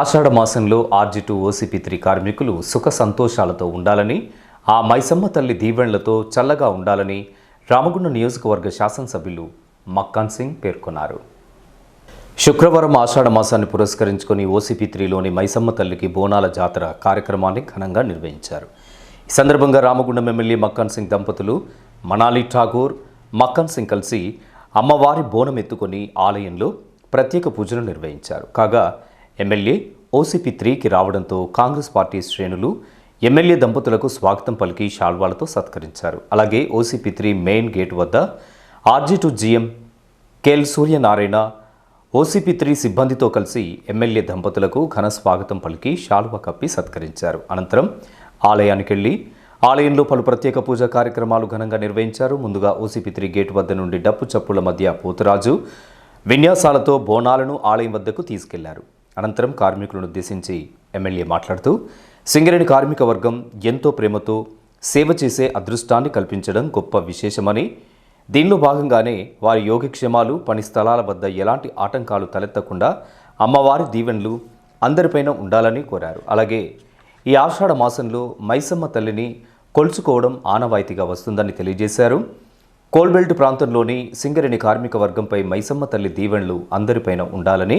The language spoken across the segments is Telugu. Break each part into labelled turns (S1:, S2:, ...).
S1: ఆషాఢ మాసంలో ఆర్జీ టూ ఓసీపీ త్రీ కార్మికులు సుఖ సంతోషాలతో ఉండాలని ఆ మైసమ్మ తల్లి దీవెన్లతో చల్లగా ఉండాలని రామగుండం నియోజకవర్గ శాసనసభ్యులు మక్కాన్ సింగ్ పేర్కొన్నారు. శుక్రవారం ఆషాఢ మాసాన్ని పురస్కరించుకొని ఓసీపీ త్రీలోని మైసమ్మ తల్లికి బోనాల జాతర కార్యక్రమాన్ని ఘనంగా నిర్వహించారు. ఈ సందర్భంగా రామగుండం ఎమ్మెల్యే మక్కాన్ సింగ్ దంపతులు మనాలి ఠాగూర్ మక్కన్ సింగ్ కలిసి అమ్మవారి బోనం ఎత్తుకొని ఆలయంలో ప్రత్యేక పూజలు నిర్వహించారు. కాగా ఎమ్మెల్యే ఓసీపీ త్రీకి రావడంతో కాంగ్రెస్ పార్టీ శ్రేణులు ఎమ్మెల్యే దంపతులకు స్వాగతం పలికి శాల్వాలతో సత్కరించారు. అలాగే ఓసీపీ త్రీ మెయిన్ గేట్ వద్ద RG two GM KL Suryanarayana OCP three సిబ్బందితో కలిసి ఎమ్మెల్యే దంపతులకు ఘన స్వాగతం పలికి షాల్వ కప్పి సత్కరించారు. అనంతరం ఆలయానికి వెళ్ళి ఆలయంలో పలు ప్రత్యేక పూజా కార్యక్రమాలు ఘనంగా నిర్వహించారు. ముందుగా ఓసీపీ త్రీ గేట్ వద్ద నుండి డప్పు చప్పుల మధ్య పోతురాజు విన్యాసాలతో బోనాలను ఆలయం వద్దకు తీసుకెళ్ళారు. అనంతరం కార్మికులను ఉద్దేశించి ఎమ్మెల్యే మాట్లాడుతూ సింగరేణి కార్మిక వర్గం ఎంతో ప్రేమతో సేవ చేసే అదృష్టాన్ని కల్పించడం గొప్ప విశేషమని దీనిలో భాగంగానే వారి యోగక్షేమాలు పని స్థలాల వద్ద ఎలాంటి ఆటంకాలు తలెత్తకుండా అమ్మవారి దీవెనలు అందరిపైన ఉండాలని కోరారు. అలాగే ఈ ఆషాఢ మాసంలో మైసమ్మ తల్లిని కొలుచుకోవడం ఆనవాయితీగా వస్తుందని తెలియజేశారు. కోల్బెల్ట్ ప్రాంతంలోని సింగరేణి కార్మిక వర్గంపై మైసమ్మ తల్లి దీవెనలు అందరిపైన ఉండాలని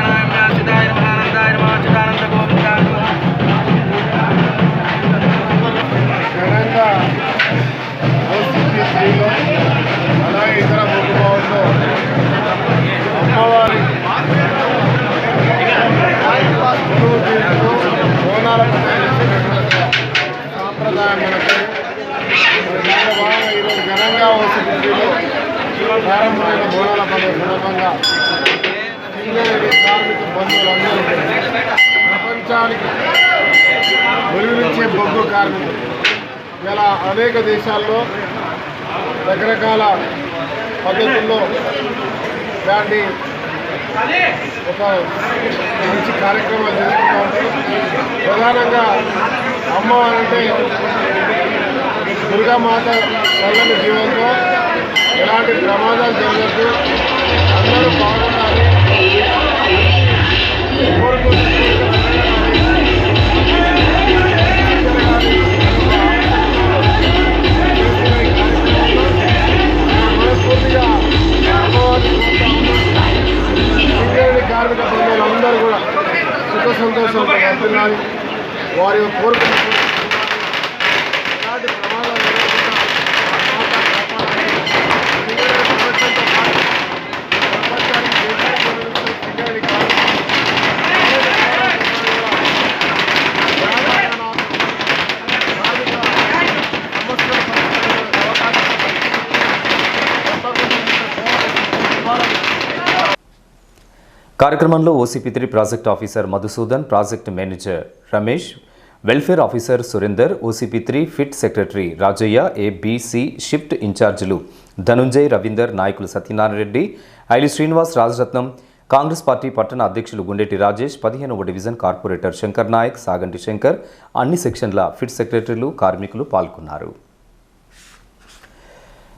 S2: మనకి దీంట్లో భాగంగా ఈరోజు ఘనంగా ఓసీపీ ప్రారంభమైన బోనాల పండుగ సందర్భంగా సింగరేణి కార్మిక బంధువులందరూ ప్రపంచానికి వెలుగునిచ్చే బొగ్గు కార్మికులు ఇలా అనేక దేశాల్లో రకరకాల పద్ధతుల్లో దాన్ని ఒక మంచి కార్యక్రమాలు జరుగుతూ ఉంటాయి ప్రధానంగా అమ్మవారంటే దుర్గామాత చల్లని జీవంతో ఎలాంటి ప్రమాదాలు జరగద్దు. అందరూ బాగుండాలి. మనస్ఫూర్తిగా అమ్మవారిని కార్మిక బంధువులందరూ కూడా సుఖ సంతోషాలతో వెళ్తున్నారు వారి కోరుకున్న
S1: కార్యక్రమంలో OCP three project officer Madhusudan project manager Ramesh welfare officer Surender OCP three pit secretary Rajaiah ABC shift ఇన్ఛార్జీలు ధనుంజయ్ రవీందర్ నాయకులు సత్యనారాయణ రెడ్డి ఐలి శ్రీనివాస్ రాజరత్నం కాంగ్రెస్ పార్టీ పట్టణ అధ్యక్షులు గుండెటి రాజేష్ పదిహేనవ డివిజన్ కార్పొరేటర్ శంకర్ నాయక్ సాగంటి శంకర్ అన్ని సెక్షన్ల ఫిట్ సెక్రటరీలు కార్మికులు పాల్గొన్నారు.